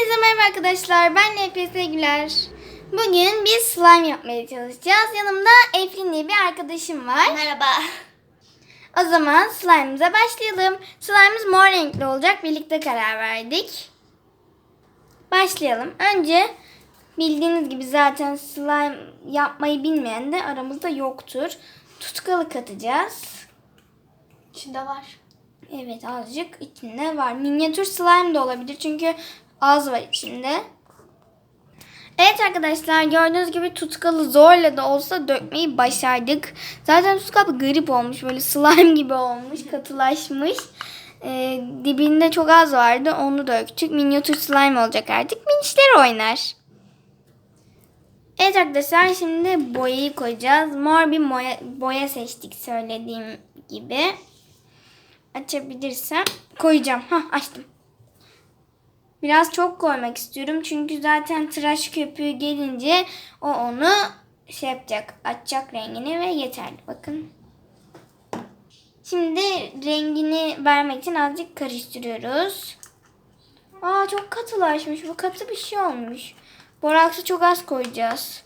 Hepinize merhaba arkadaşlar. Ben NPS Güler. Bugün biz slime yapmaya çalışacağız. Yanımda Eflin diye bir arkadaşım var. Merhaba. O zaman slime'ımıza başlayalım. Slime'ımız mor renkli olacak. Birlikte karar verdik. Başlayalım. Önce bildiğiniz gibi zaten slime yapmayı bilmeyen de aramızda yoktur. Tutkalı katacağız. İçinde var. Evet azıcık içinde var. Minyatür slime de olabilir çünkü az var içinde. Evet arkadaşlar gördüğünüz gibi tutkalı zorla da olsa dökmeyi başardık. Zaten tutkal garip olmuş böyle slime gibi olmuş katılaşmış. Ee, dibinde çok az vardı onu döktük. Minyatür slime olacak artık. Minişler oynar. Evet arkadaşlar şimdi boyayı koyacağız. Mor bir boya, boya seçtik söylediğim gibi açabilirsem koyacağım. Ha açtım. Biraz çok koymak istiyorum çünkü zaten tıraş köpüğü gelince o onu şey yapacak, açacak rengini ve yeterli. Bakın. Şimdi rengini vermek için azıcık karıştırıyoruz. Aa çok katılaşmış. Bu katı bir şey olmuş. Boraksı çok az koyacağız.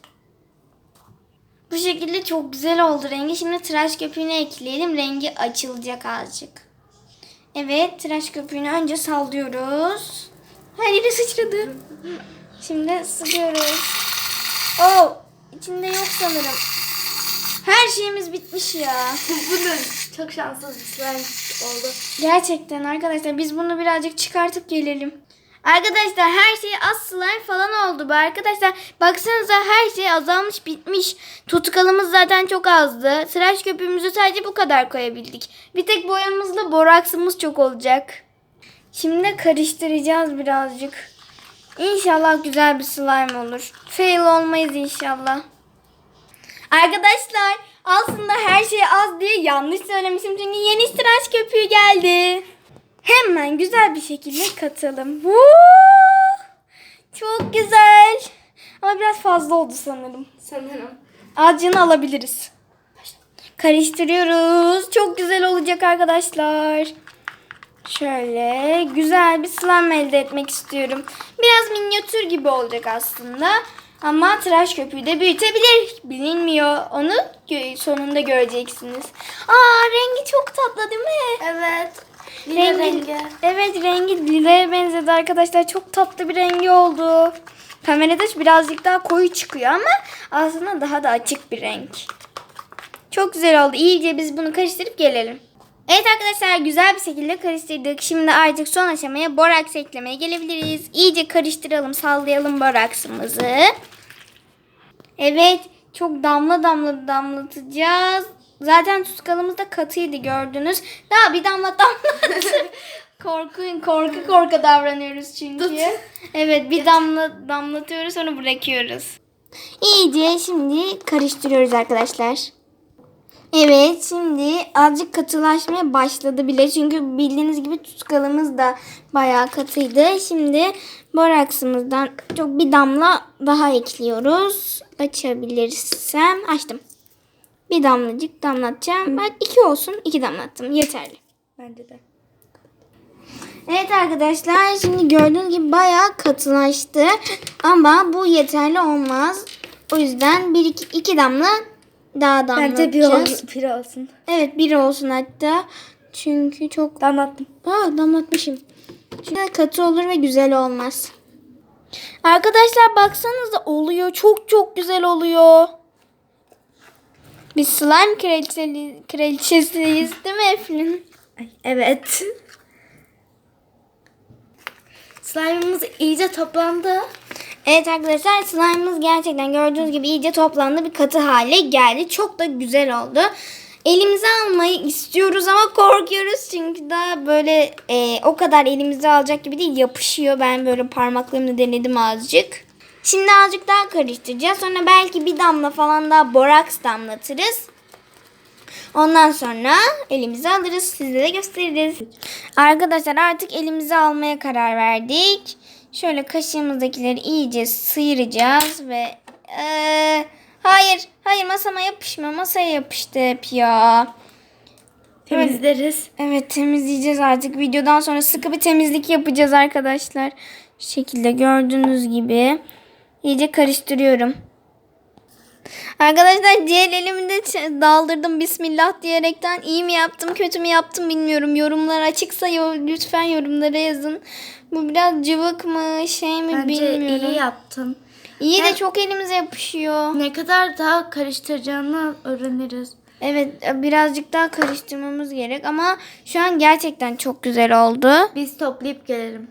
Bu şekilde çok güzel oldu rengi. Şimdi tıraş köpüğünü ekleyelim. Rengi açılacak azıcık. Evet tıraş köpüğünü önce sallıyoruz. Her yere sıçradı. Şimdi sıkıyoruz. Oh içinde yok sanırım. Her şeyimiz bitmiş ya. Bunun çok şanssız bir slime oldu. Gerçekten arkadaşlar biz bunu birazcık çıkartıp gelelim. Arkadaşlar her şey az slime falan oldu be arkadaşlar. Baksanıza her şey azalmış bitmiş. Tutkalımız zaten çok azdı. Tıraş köpüğümüzü sadece bu kadar koyabildik. Bir tek boyamızla boraksımız çok olacak. Şimdi karıştıracağız birazcık. İnşallah güzel bir slime olur. Fail olmayız inşallah. Arkadaşlar aslında her şey az diye yanlış söylemişim çünkü yeni tıraş köpüğü geldi. Hemen güzel bir şekilde katalım. Woo! Çok güzel. Ama biraz fazla oldu sanırım. Sanırım. Azıcını alabiliriz. Karıştırıyoruz. Çok güzel olacak arkadaşlar. Şöyle güzel bir slime elde etmek istiyorum. Biraz minyatür gibi olacak aslında. Ama tıraş köpüğü de büyütebilir. Bilinmiyor. Onu sonunda göreceksiniz. Aa rengi çok tatlı değil mi? Evet. Lila Rengi, rengi. Evet rengi lilaya benzedi arkadaşlar. Çok tatlı bir rengi oldu. Kamerada birazcık daha koyu çıkıyor ama aslında daha da açık bir renk. Çok güzel oldu. İyice biz bunu karıştırıp gelelim. Evet arkadaşlar güzel bir şekilde karıştırdık. Şimdi artık son aşamaya boraks eklemeye gelebiliriz. İyice karıştıralım, sallayalım boraksımızı. Evet, çok damla damla damlatacağız. Zaten tutkalımız da katıydı gördünüz. Daha bir damla damlat. korku korku korku davranıyoruz çünkü. Tut. Evet, bir damla damlatıyoruz sonra bırakıyoruz. İyice şimdi karıştırıyoruz arkadaşlar. Evet şimdi azıcık katılaşmaya başladı bile. Çünkü bildiğiniz gibi tutkalımız da bayağı katıydı. Şimdi boraksımızdan çok bir damla daha ekliyoruz. Açabilirsem açtım. Bir damlacık damlatacağım. Bak iki olsun. iki damlattım. Yeterli. Bence de. Evet arkadaşlar şimdi gördüğünüz gibi bayağı katılaştı. Ama bu yeterli olmaz. O yüzden bir iki, iki damla daha Bence bir, damlatacağız. ol, bir olsun. Evet bir olsun hatta. Çünkü çok... Damlattım. Aa damlatmışım. Çünkü katı olur ve güzel olmaz. Arkadaşlar baksanıza oluyor. Çok çok güzel oluyor. Biz slime kraliçeli, kraliçesiyiz değil mi Eflin? Evet. Slime'ımız iyice toplandı. Evet arkadaşlar slime'ımız gerçekten gördüğünüz gibi iyice toplandı. Bir katı hale geldi. Çok da güzel oldu. Elimize almayı istiyoruz ama korkuyoruz çünkü daha böyle e, o kadar elimize alacak gibi değil yapışıyor. Ben böyle parmaklarımla denedim azıcık. Şimdi azıcık daha karıştıracağız. Sonra belki bir damla falan daha boraks damlatırız. Ondan sonra elimize alırız. Size de gösteririz. Arkadaşlar artık elimize almaya karar verdik. Şöyle kaşığımızdakileri iyice sıyıracağız ve eee, hayır hayır masama yapışma masaya yapıştı hep ya. Temizleriz. Evet temizleyeceğiz artık. Videodan sonra sıkı bir temizlik yapacağız arkadaşlar. Şu şekilde gördüğünüz gibi iyice karıştırıyorum. Arkadaşlar diğer elimi de daldırdım bismillah diyerekten iyi mi yaptım kötü mü yaptım bilmiyorum. Yorumlar açıksa yo- lütfen yorumlara yazın. Bu biraz cıvık mı şey mi Bence bilmiyorum. iyi yaptın. İyi de Ben- çok elimize yapışıyor. Ne kadar daha karıştıracağını öğreniriz. Evet birazcık daha karıştırmamız gerek ama şu an gerçekten çok güzel oldu. Biz toplayıp gelelim.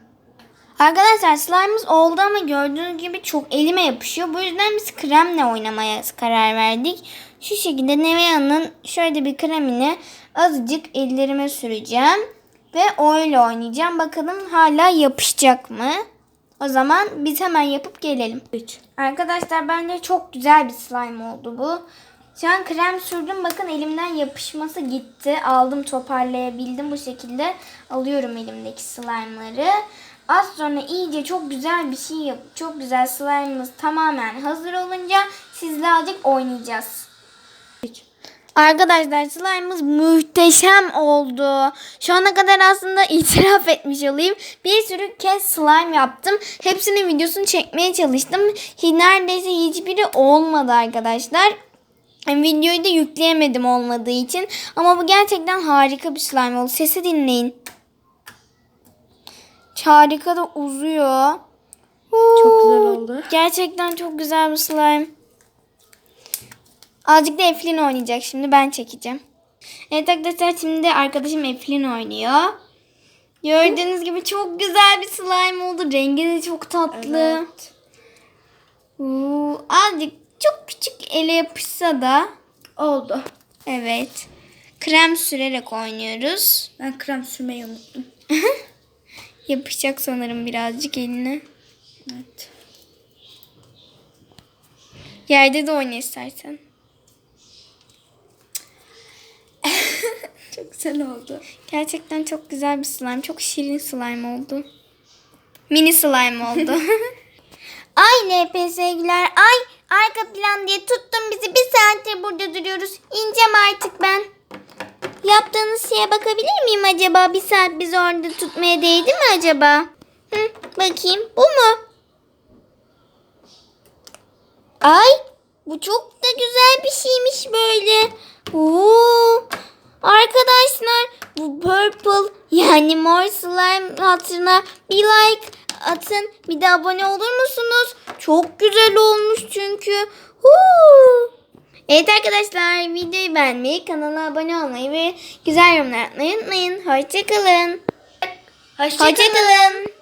Arkadaşlar slime'ımız oldu ama gördüğünüz gibi çok elime yapışıyor. Bu yüzden biz kremle oynamaya karar verdik. Şu şekilde Nivea'nın şöyle bir kremini azıcık ellerime süreceğim. Ve öyle oynayacağım. Bakalım hala yapışacak mı? O zaman biz hemen yapıp gelelim. 3. Arkadaşlar bence çok güzel bir slime oldu bu. Şu an krem sürdüm. Bakın elimden yapışması gitti. Aldım toparlayabildim bu şekilde. Alıyorum elimdeki slime'ları. Az sonra iyice çok güzel bir şey yap. Çok güzel slime'ımız tamamen hazır olunca sizle azıcık oynayacağız. Arkadaşlar slime'ımız muhteşem oldu. Şu ana kadar aslında itiraf etmiş olayım. Bir sürü kez slime yaptım. Hepsinin videosunu çekmeye çalıştım. Neredeyse hiçbiri olmadı arkadaşlar. Videoyu da yükleyemedim olmadığı için. Ama bu gerçekten harika bir slime oldu. Sesi dinleyin. Harika da uzuyor. Çok güzel oldu. Gerçekten çok güzel bir slime. Azıcık da Eflin oynayacak şimdi. Ben çekeceğim. Evet arkadaşlar şimdi arkadaşım Eflin oynuyor. Gördüğünüz gibi çok güzel bir slime oldu. Rengi de çok tatlı. Evet. Oo, azıcık çok küçük ele yapışsa da Oldu. evet. Krem sürerek oynuyoruz. Ben krem sürmeyi unuttum. Yapışacak sanırım birazcık eline. Evet. Yerde de oyna istersen. Çok güzel oldu. Gerçekten çok güzel bir slime. Çok şirin slime oldu. Mini slime oldu. Ay LPS'giler. Ay arka plan diye tuttun bizi. Bir saattir burada duruyoruz. İneceğim artık ben. Yaptığınız şeye bakabilir miyim acaba? Bir saat bizi orada tutmaya değdi mi acaba? Hı, bakayım. Bu mu? Ay bu çok da güzel bir şeymiş böyle. Oo, arkadaşlar bu purple yani mor slime hatırına bir like atın. Bir de abone olur musunuz? Çok güzel olmuş çünkü. Huu. Evet arkadaşlar videoyu beğenmeyi, kanala abone olmayı ve güzel yorumlar atmayı unutmayın. Hoşçakalın. Hoşçakalın. Hoşçakalın.